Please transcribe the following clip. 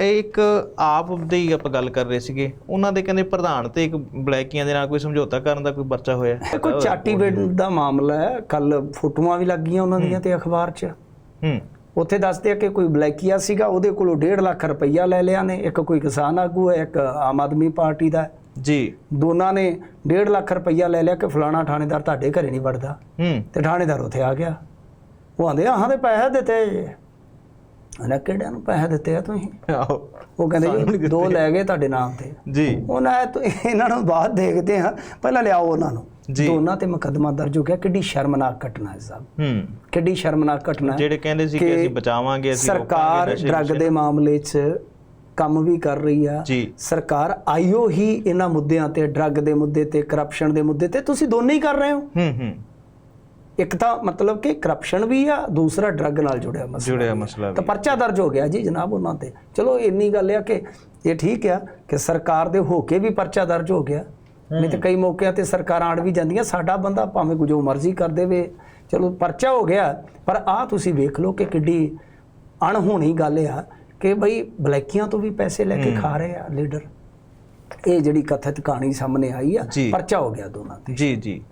ਇਹ ਇੱਕ ਆਪ ਦੀ ਹੀ ਆਪਾਂ ਗੱਲ ਕਰ ਰਹੇ ਸੀਗੇ। ਉਹਨਾਂ ਦੇ ਕਹਿੰਦੇ ਪ੍ਰਧਾਨ ਤੇ ਇੱਕ ਬਲੈਕੀਆਂ ਦੇ ਨਾਲ ਕੋਈ ਸਮਝੌਤਾ ਕਰਨ ਦਾ ਕੋਈ ਪਰਚਾ ਹੋਇਆ। ਕੋਈ ਚਾਟੀ ਵੇਡ ਦਾ ਮਾਮਲਾ ਹੈ। ਕੱਲ ਫੋਟੋਆਂ ਵੀ ਲੱਗੀਆਂ ਉਹਨਾਂ ਦੀਆਂ ਤੇ ਅਖਬਾਰ 'ਚ। ਹੂੰ। ਉੱਥੇ ਦੱਸਦੇ ਆ ਕਿ ਕੋਈ ਬਲੈਕੀਆ ਸੀਗਾ ਉਹਦੇ ਕੋਲੋਂ 1.5 ਲੱਖ ਰੁਪਈਆ ਲੈ ਲਿਆ ਨੇ। ਇੱਕ ਕੋਈ ਕਿਸਾਨ ਆਗੂ ਹੈ ਇੱਕ ਆਮ ਆਦਮੀ ਪਾਰਟੀ ਦਾ। ਜੀ। ਦੋਨਾਂ ਨੇ 1.5 ਲੱਖ ਰੁਪਈਆ ਲੈ ਲਿਆ ਕਿ ਫਲਾਣਾ ਥਾਣੇਦਾਰ ਤੁਹਾਡੇ ਘਰੇ ਨਹੀਂ ਵੜਦਾ। ਹੂੰ। ਤੇ ਥਾਣੇਦਾਰ ਉੱਥੇ ਆ ਗਿਆ। ਉਹ ਆਂਦੇ ਆਹਾਂ ਦੇ ਪੈਸੇ ਦਿੱਤੇ। ਉਹਨਾਂ ਕਿਹੜਿਆਂ ਨੂੰ ਪੈਸੇ ਦਿੱਤੇ ਆ ਤੁਸੀਂ? ਆਹੋ। ਉਹ ਕਹਿੰਦੇ ਜੀ ਦੋ ਲੈ ਗਏ ਤੁਹਾਡੇ ਨਾਮ ਤੇ। ਜੀ। ਉਹਨਾਂ ਇਹਨਾਂ ਨੂੰ ਬਾਅਦ ਦੇਖਦੇ ਆ। ਪਹਿਲਾਂ ਲਿਆਓ ਉਹਨਾਂ ਨੂੰ। ਦੋਨਾਂ ਤੇ ਮੁਕੱਦਮਾ ਦਰਜ ਹੋ ਗਿਆ। ਕਿੱਡੀ ਸ਼ਰਮਨਾਕ ਘਟਨਾ ਹੈ ਸਾਹਿਬ ਹੂੰ। ਕਿੱਡੀ ਸ਼ਰਮਨਾਕ ਘਟਨਾ ਹੈ ਜਿਹੜੇ ਕਹਿੰਦੇ ਸੀ ਕਿ ਅਸੀਂ ਬਚਾਵਾਂਗੇ ਅਸੀਂ ਸਰਕਾਰ ਡਰੱਗ ਦੇ ਮਾਮਲੇ 'ਚ ਕੰਮ ਵੀ ਕਰ ਰਹੀ ਆ। ਸਰਕਾਰ ਆਈਓ ਹੀ ਇਹਨਾਂ ਮੁੱਦਿਆਂ ਤੇ ਡਰੱਗ ਦੇ ਮੁੱਦੇ ਤੇ ਕਰਪਸ਼ਨ ਦੇ ਮੁੱਦੇ ਤੇ। ਤੁਸੀਂ ਦੋਨੇ ਹੀ ਕਰ ਰਹੇ ਹੋ। ਹੂੰ ਹੂੰ। ਇੱਕ ਤਾਂ ਮਤਲਬ ਕਿ ਕਰਪਸ਼ਨ ਵੀ ਆ ਦੂਸਰਾ ਡਰੱਗ ਨਾਲ ਜੁੜਿਆ ਮਸਲਾ ਜੁੜਿਆ ਮਸਲਾ ਤਾਂ ਪਰਚਾ ਦਰਜ ਹੋ ਗਿਆ ਜੀ ਜਨਾਬ ਉਹਨਾਂ ਤੇ। ਚਲੋ ਇੰਨੀ ਗੱਲ ਆ ਕਿ ਇਹ ਠੀਕ ਆ ਕਿ ਸਰਕਾਰ ਦੇ ਹੋ ਕੇ ਵੀ ਪਰਚਾ ਦਰਜ ਹੋ ਗਿਆ। ਨਹੀਂ ਤੇ ਕਈ ਮੌਕਿਆਂ ਤੇ ਸਰਕਾਰਾਂ ਅੜ ਵੀ ਜਾਂਦੀਆਂ ਸਾਡਾ ਬੰਦਾ ਭਾਵੇਂ ਕੁਝ ਜੋ ਮਰਜ਼ੀ ਕਰ ਦੇਵੇ। ਚਲੋ ਪਰਚਾ ਹੋ ਗਿਆ ਪਰ ਆ ਤੁਸੀਂ ਵੇਖ ਲਓ ਕਿ ਕਿੱਡੀ ਅਣਹੋਣੀ ਗੱਲ ਆ ਕਿ ਬਈ ਬਲੈਕੀਆਂ ਤੋਂ ਵੀ ਪੈਸੇ ਲੈ ਕੇ ਖਾ ਰਹੇ ਆ ਲੀਡਰ। ਇਹ ਜਿਹੜੀ ਕਥਿਤ ਕਹਾਣੀ ਸਾਹਮਣੇ ਆਈ ਆ। ਪਰਚਾ ਹੋ ਗਿਆ ਦੋਨਾਂ ਤੇ। ਜੀ ਜੀ।